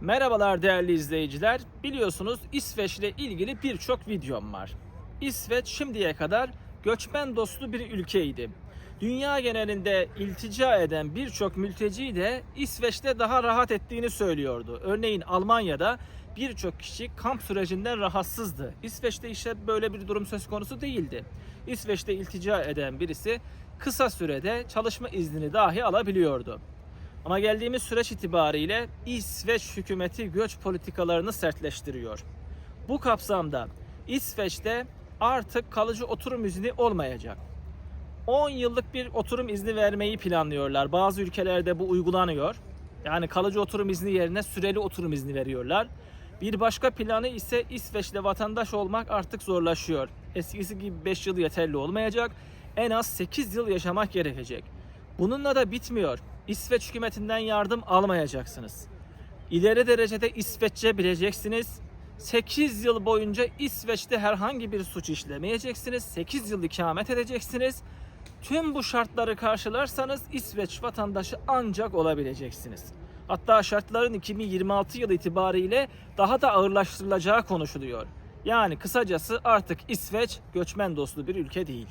Merhabalar değerli izleyiciler. Biliyorsunuz İsveç'le ilgili birçok videom var. İsveç şimdiye kadar göçmen dostu bir ülkeydi. Dünya genelinde iltica eden birçok mülteci de İsveç'te daha rahat ettiğini söylüyordu. Örneğin Almanya'da birçok kişi kamp sürecinden rahatsızdı. İsveç'te işte böyle bir durum söz konusu değildi. İsveç'te iltica eden birisi kısa sürede çalışma iznini dahi alabiliyordu. Ama geldiğimiz süreç itibariyle İsveç hükümeti göç politikalarını sertleştiriyor. Bu kapsamda İsveç'te artık kalıcı oturum izni olmayacak. 10 yıllık bir oturum izni vermeyi planlıyorlar. Bazı ülkelerde bu uygulanıyor. Yani kalıcı oturum izni yerine süreli oturum izni veriyorlar. Bir başka planı ise İsveç'te vatandaş olmak artık zorlaşıyor. Eskisi gibi 5 yıl yeterli olmayacak. En az 8 yıl yaşamak gerekecek. Bununla da bitmiyor. İsveç hükümetinden yardım almayacaksınız. İleri derecede İsveççe bileceksiniz. 8 yıl boyunca İsveç'te herhangi bir suç işlemeyeceksiniz. 8 yıl ikamet edeceksiniz. Tüm bu şartları karşılarsanız İsveç vatandaşı ancak olabileceksiniz. Hatta şartların 2026 yılı itibariyle daha da ağırlaştırılacağı konuşuluyor. Yani kısacası artık İsveç göçmen dostu bir ülke değil.